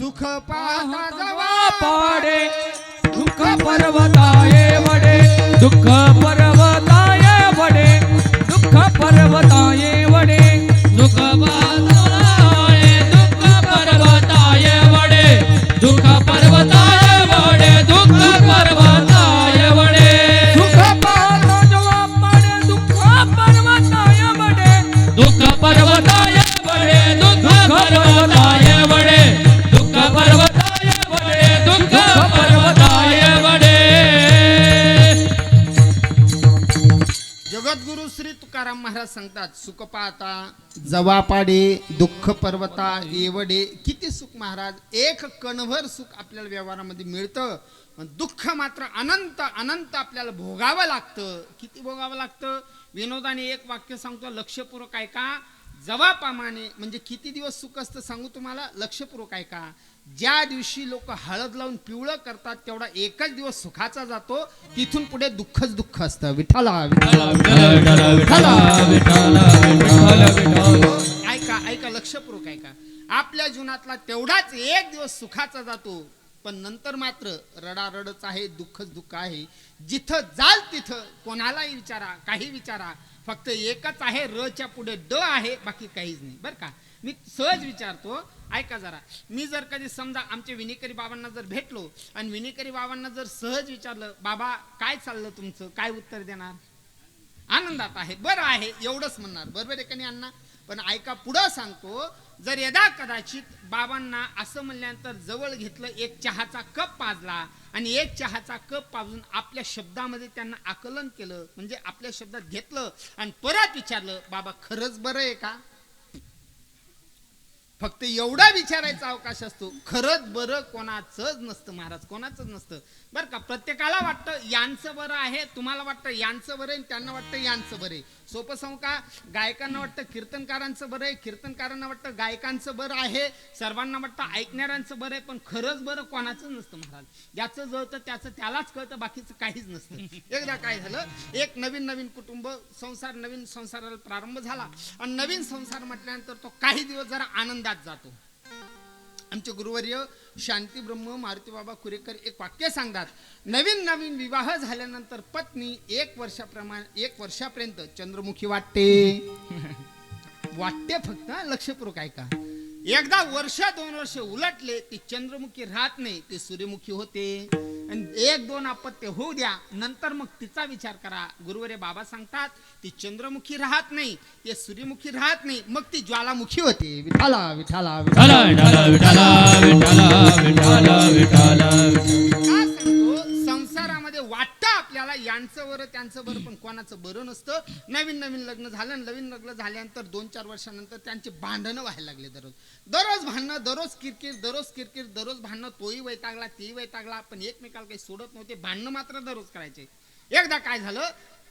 सुख पाहता जवा पाडे. दुःख पर्वताये वडे. दुःख पर्वताये वडे. दुःख पर्वताये वडे. दुःख महाराज सांगतात सुख पाहता जवापाडे दुःख पर्वता एवढे किती सुख महाराज? एक कणभर सुख आपल्याला व्यवहारामध्ये मिळतं. पण दुःख मात्र अनंत अनंत आपल्याला भोगावं लागतं. किती भोगावं लागतं? विनोदाने एक वाक्य सांगतो लक्षपूर्वक आहे जवाप्रमाणे म्हणजे किती दिवस सुख असतं सांगू तुम्हाला? लक्षपूर्वक आहे का ज्या दिवशी लोक हळद लावून पिवळं करतात तेवढा एकच दिवस सुखाचा जातो. तिथून पुढे दुःखच दुःख असतं. विठाला ऐका ऐका लक्षपूर्वक ऐका. आपल्या जीवनातला तेवढाच एक दिवस सुखाचा जातो. पण नंतर मात्र रडारडच आहे दुःखच दुःख आहे. जिथं जाल तिथं कोणालाही विचारा काही विचारा. फक्त एकच आहे र च्या पुढे ड आहे बाकी काहीच नाही. बरं का? मी सहज विचारतो ऐका जरा. मी जर कधी समजा आमच्या विनिकरी बाबांना जर भेटलो आणि विनेकरी बाबांना जर सहज विचारलं बाबा काय चाललं तुमचं? काय उत्तर देणार? आनंदात आहे. बरं आहे. एवढंच म्हणणार. बरोबर आहे का नाही अण्णा? पण ऐका पुढं सांगतो. जर यदा कदाचित बाबांना असं म्हणल्यानंतर जवळ घेतलं एक चहाचा कप पाजला आणि एक चहाचा कप पाजून आपल्या शब्दामध्ये त्यांना आकलन केलं म्हणजे आपल्या शब्दात घेतलं आणि परत विचारलं बाबा खरंच बरं आहे का? फक्त एवढा विचारायचा अवकाश असतो खरंच बरं कोणाचंच नसतं महाराज कोणाचंच नसतं. बरं का प्रत्येकाला वाटतं यांचं बरं आहे तुम्हाला वाटतं यांचं बरं आहे त्यांना वाटतं यांचं बरं आहे. सोपं सांगू का? गायकांना वाटतं कीर्तनकारांचं बरं आहे कीर्तनकारांना वाटतं गायकांचं बरं आहे सर्वांना वाटतं ऐकणाऱ्यांचं बरं आहे पण खरंच बरं कोणाचं नसतं महाराज. ज्याचं जळतं त्याचं त्यालाच कळतं बाकीचं काहीच नसतं. एकदा काय झालं? एक नवीन नवीन कुटुंब संसार नवीन संसाराला प्रारंभ झाला. आणि नवीन संसार म्हटल्यानंतर तो काही दिवस जरा आनंदात जातो. आमचे गुरुवर्य शांती ब्रह्म मारुती बाबा कुरेकर एक वाक्य सांगतात. नवीन नवीन विवाह झाल्यानंतर पत्नी एक वर्षाप्रमाणे एक वर्षापर्यंत चंद्रमुखी वाटते. वाटते फक्त लक्षपूर्वक ऐका. एकदा वर्ष दोन वर्ष उलटले ती चंद्रमुखी राहत नाही ती सूर्यमुखी होते. आणि एक दोन अपत्य होऊ द्या. नंतर मग तिचा विचार करा. गुरुवरे बाबा सांगतात ती चंद्रमुखी राहत नाही ते सूर्यमुखी राहत नाही. मग ती ज्वालामुखी होते. विठाला विठाला विठाला का यांचं बरं त्यांचं बरं पण कोणाचं बरं नसतं. नवीन नवीन लग्न झालं आणि नवीन लग्न झाल्यानंतर दोन चार वर्षानंतर त्यांची भांडणं व्हायला लागले दररोज. दररोज भांडणं दररोज किरकिर दररोज किरकिर दररोज भांडणं तोही वैतागला तेही वैतागला. पण एकमेकाला काही सोडत नव्हते भांडणं मात्र दररोज करायचे. एकदा काय झालं?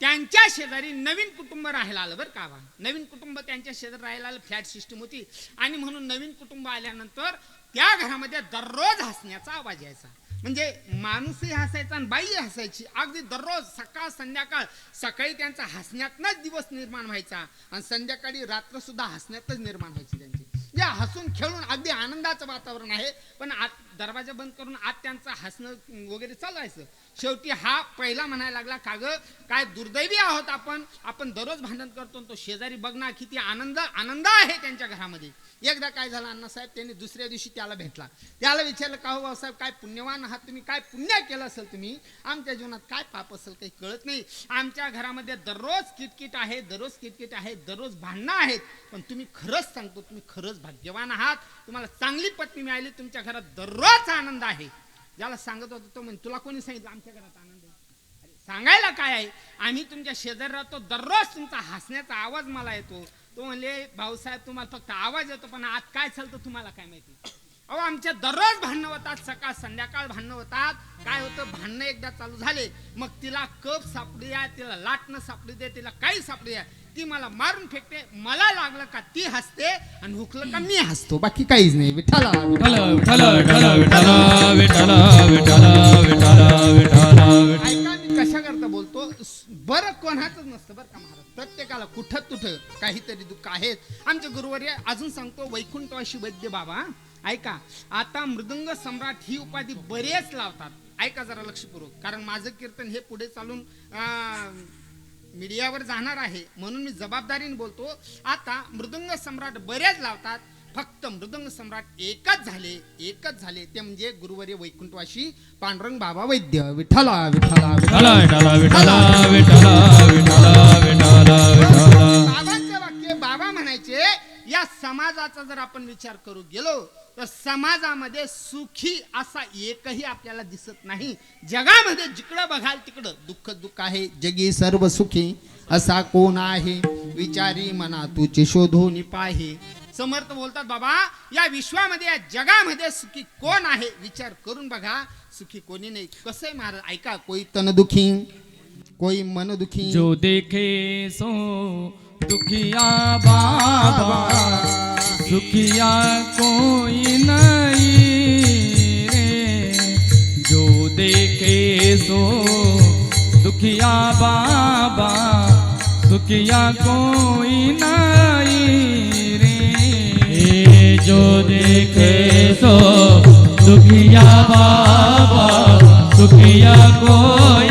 त्यांच्या शेजारी नवीन कुटुंब राहायला आलं बरं का बा. नवीन कुटुंब त्यांच्या शेजारी राहायला आलं फ्लॅट सिस्टम होती. आणि म्हणून नवीन कुटुंब आल्यानंतर त्या घरामध्ये दररोज हसण्याचा आवाज यायचा. म्हणजे माणूसही हसायचा आणि बाई हसायची. अगदी दररोज सकाळ संध्याकाळ सकाळी त्यांचा हसण्यातनच दिवस निर्माण व्हायचा आणि संध्याकाळी रात्र सुद्धा हसण्यातच निर्माण व्हायची त्यांची. या हसून खेळून अगदी आनंदाचं वातावरण आहे. पण दरवाजा बंद करून आत त्यांचं हसणं वगैरे चालायचं शेवटी हा पहिला म्हणायला लागला का ग काय दुर्दैवी आहोत आपण? आपण दररोज भांडण करतो तो शेजारी बघणार किती आनंद आनंद आहे त्यांच्या घरामध्ये. एकदा काय झालं अण्णासाहेब त्यांनी दुसऱ्या दिवशी त्याला भेटला. त्याला विचारलं का हो भाऊसाहेब काय पुण्यवान आहात तुम्ही? काय पुण्य केलं असेल तुम्ही? आमच्या जीवनात काय पाप असेल काही कळत नाही. आमच्या घरामध्ये दररोज किटकिट आहे दररोज किटकिट आहे दररोज भांडणं आहेत. पण तुम्ही खरंच सांगतो तुम्ही खरंच भाग्यवान आहात. तुम्हाला चांगली पत्नी मिळाली तुमच्या घरात दररोज आनंद आहे. ज्याला सांगत होतो तो म्हणे तुला कोणी सांगितलं? आमच्या घरात आनंद आहे. अरे सांगायला काय आहे? आम्ही तुमच्या शेजारी राहतो दररोज तुमचा हसण्याचा आवाज मला येतो. तो म्हणले भाऊसाहेब तुम्हाला फक्त आवाज येतो पण आत काय चालतं तुम्हाला काय माहिती? अहो आमच्या दररोज भांडणं होतात सकाळ संध्याकाळ भांडणं होतात. काय होतं? भांडणं एकदा चालू झाले मग तिला कप सापडी द्या तिला लाटणं सापडी दे तिला काही सापडी द्या. ती मला मारून फेकते मला लागलं का ती हसते आणि हुकलं का मी हसतो. बाकी काहीच नाही. विठाला ऐका मी कशा करता बोलतो बरं कोणाचंच नसतं बरं का महाराज. प्रत्येकाला कुठं कुठं काहीतरी दुःख आहेत आमचे गुरुवर्य अजून सांगतो वैकुंठवाशी वैद्य बाबा ऐका आता मृदंग सम्राट ही उपाधी बरेच लावतात. ऐका जरा लक्षपूर्वक कारण माझं कीर्तन हे पुढे चालून मीडियावर जाणार आहे म्हणून मी जबाबदारीने बोलतो. आता मृदंग सम्राट बरेच लावतात. फक्त मृदंग सम्राट एकच झाले एकच झाले. ते म्हणजे गुरुवारी वैकुंठवाशी पांडुरंग बाबा वैद्य. विठ्ठला. विठ्ठला विठ्ठला विठ्ठला विठ्ठला. या समाजाचा जर आपण विचार करू गेलो तर समाजामध्ये सुखी असा एकही आपल्याला दिसत नाही. जगामध्ये जिकडं बघाल तिकडं दुःख दुःख आहे जगी सर्व सुखी असा कोण आहे? विचारी मना तुझे शोधून पाहे. समर्थ बोलतात बाबा या विश्वामध्ये या जगामध्ये सुखी कोण आहे? विचार करून बघा सुखी कोणी नाही. कसं आहे महाराज? ऐका कोई तन दुखी कोई मन दुखी. जो देखे सो दुखिया बाबा दुखिया कोई नहीं रे। जो देखे सो दुखिया बाबा। दुखिया कोई नहीं रे। जो देखे सो दुखिया बाबा। दुखिया कोई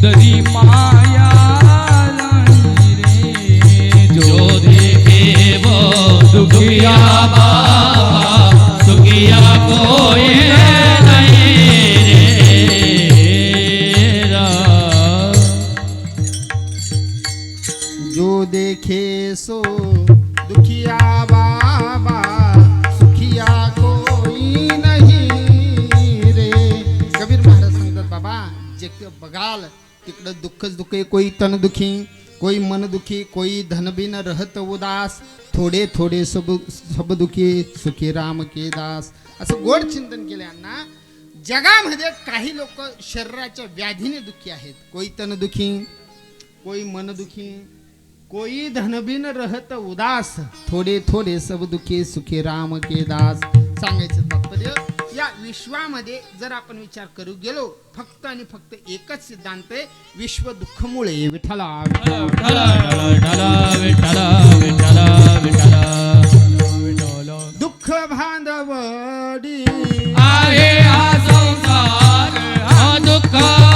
उदरी माया जो देव वो दुखिया बाबा दुखिया कोई जो देखे सो दुखिया बाबा सुखिया कोई नहीं रे। कबीर महाराज सांगतात बाबा जे क- बघाल तिकडं दुःखच दुःख आहे. कोई तन दुखी कोई मन दुखी कोई धन बिन रहत उदास. थोडे थोडे सब सब दुखी सुखी राम के दास. असं गोड चिंतन केले अण्णा जगामध्ये काही लोक शरीराच्या व्याधीने दुखी आहेत. कोई तन दुखी कोई मन दुखी कोई धनबिन रहत उदास. थोडे थोडे सब दुखी सुखी राम के दास. सांगायचं तात्पर्य या विश्वामध्ये जर आपण विचार करू गेलो फक्त आणि फक्त एकच सिद्धांत आहे विश्व दुःखमुळे विठ्ठला दुःख बांधवडी. आहे हा संसार हा दुःख.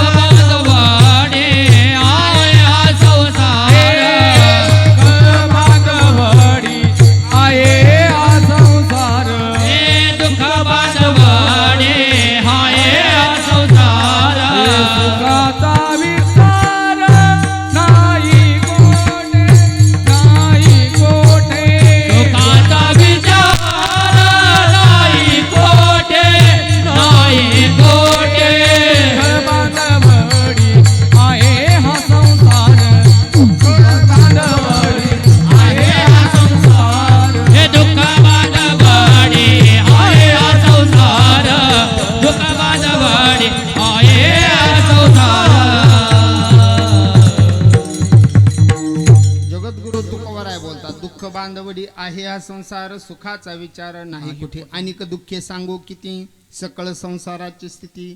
हा संसार सुखाचा विचार नाही. कुठे अनिक दुःखे सांगू किती सकळ संसाराची स्थिती.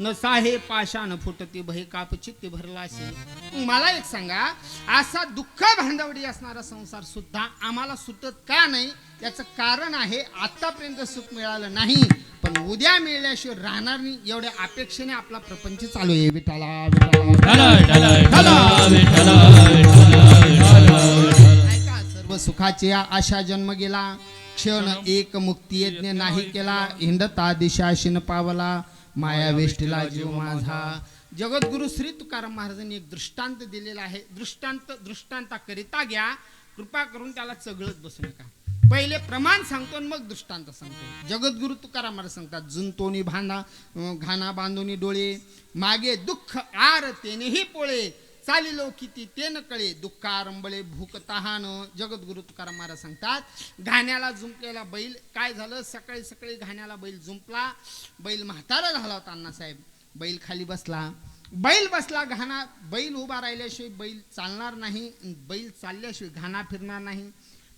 नसा हे पाषाण फुटती भय काप चित्ती भरलाशी मला एक सांगा असा दुःख बांधवडी असणारा संसार सुद्धा आम्हाला सुटत का नाही? याचं कारण आहे आतापर्यंत सुख मिळालं नाही. पण उद्या मिळल्याशिवाय राहणार नाही एवढ्या अपेक्षेने आपला प्रपंच चालू आहे. विठाला विठाला सुखाचे आशा जन्म गेला. क्षण एक मुक्ती यज्ञ नाही केला. हिंडता दिशाशीन पावला. माया वेष्टीला जीव माझा. जगद्गुरु श्री तुकाराम महाराजांनी एक दृष्टांत दिलेला आहे. दृष्टांत दृष्टांता करिता घ्या. कृपा करून त्याला चगळत बसू नका. पहिले प्रमाण सांगतो आणि मग दृष्टांत सांगतो. जगद्गुरु तुकाराम महाराज सांगतात जुंतोनी भांडा घाना बांधोनी डोळे मागे दुःख आर तेनेही पोळे चालिलो किती ते न कळे दुःख आरंबळे भूक तहान जगद्गुरु तुकाराम महाराज सांगतात. घाण्याला जुंपलेला बैल काय झालं? सकाळी सकाळी घाण्याला बैल जुंपला बैल म्हातारा झाला होता अण्णासाहेब बैल खाली बसला. बैल बसला घाणा बैल उभा राहिल्याशिवाय बैल चालणार नाही बैल चालल्याशिवाय घाणा फिरणार नाही.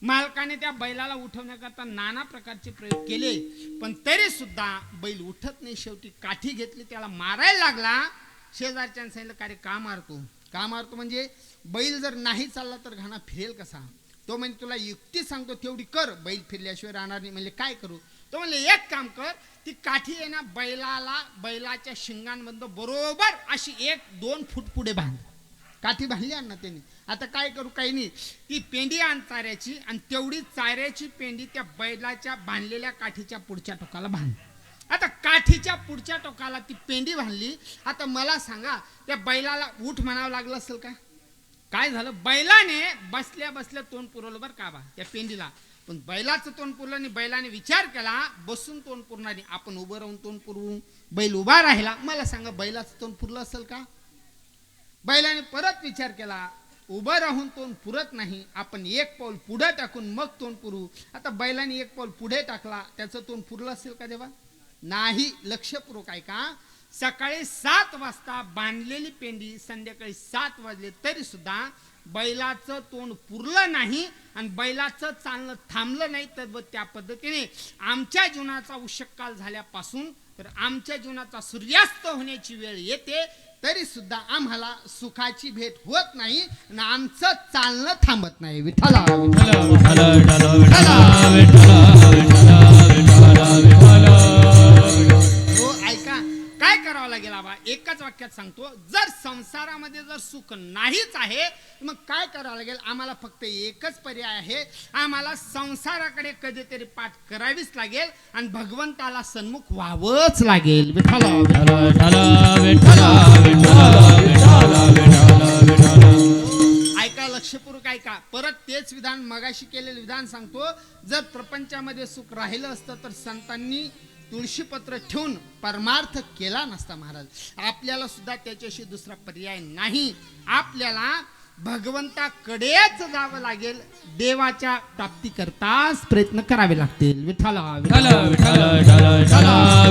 मालकाने त्या बैलाला उठवण्याकरता नाना प्रकारचे प्रयोग केले पण तरी सुद्धा बैल उठत नाही. शेवटी काठी घेतली त्याला मारायला लागला. शेजारच्या सांगितलं कार्य का मारतो? का मारतो म्हणजे बैल जर नाही चालला तर घाणा फिरेल कसा? तो म्हणजे तुला युक्ती सांगतो तेवढी कर बैल फिरल्याशिवाय राहणार नाही. म्हणजे काय करू? तो म्हणले एक काम कर ती काठी आहे ना बैलाला बैलाच्या शिंगांमधनं बरोबर अशी एक दोन फूट पुढे बांध. काठी बांधली ना त्यांनी. आता काय करू काही नाही. ती पेंडी आण चाऱ्याची आणि तेवढी चाऱ्याची पेंडी त्या बैलाच्या बांधलेल्या काठीच्या पुढच्या टोकाला बांध. आता काठीच्या पुढच्या टोकाला ती पेंडी बांधली. आता मला सांगा त्या बैलाला उठ म्हणावं लागलं असेल का? काय झालं? बैलाने बसल्या बसल्या तोंड पुरवलं बरं का बा त्या पेंडीला. पण बैलाचं तोंड पुरलं आणि बैलाने विचार केला बसून तोंड पुरणारी आपण उभं राहून तोंड पुरवू. बैल उभा राहिला. मला सांगा बैलाचं तोंड पुरलं असेल का? बैलाने परत विचार केला उभं राहून तोंड पुरत नाही. आपण एक पाऊल पुढे टाकून मग तोंड पुरू. आता बैलाने एक पाऊल पुढे टाकला त्याचं तोंड पुरलं असेल का देवा? नाही लक्षपूर्वक आहे का सकाळी सात वाजता बांधलेली पेंडी संध्याकाळी सात वाजले तरी सुद्धा बैलाचं तोंड पुरलं नाही आणि बैलाचं चालणं थांबलं नाही तर त्या पद्धतीने आमच्या जीवनाचा उशकाल झाल्यापासून तर आमच्या जीवनाचा सूर्यास्त होण्याची वेळ येते तरी सुद्धा आम्हाला सुखाची भेट होत नाही आणि आमचं चालणं थांबत नाही विठ्ठला करावा लागेल आबा एकाच वाक्यात सांगतो जर संसारामध्ये जर सुख नाहीच आहे मग काय करावं लागेल? आम्हाला फक्त एकच पर्याय आहे. आम्हाला संसाराकडे कधीतरी पाठ करावीच लागेल आणि भगवंताला सन्मुख व्हावंच लागेल. विठ्ठला ऐका लक्षपूर्वक ऐका. परत तेच विधान मगाशी केलेलं विधान सांगतो. जर प्रपंचामध्ये सुख राहिलं असतं तर संतांनी तुळशीपत्र ठेवून परमार्थ केला नसता महाराज. आपल्याला सुद्धा त्याच्याशी दुसरा पर्याय नाही. आपल्याला भगवंताकडेच जावं लागेल. देवाच्या प्राप्ती करताच प्रयत्न करावे लागतील. विठाला विठ्ठला.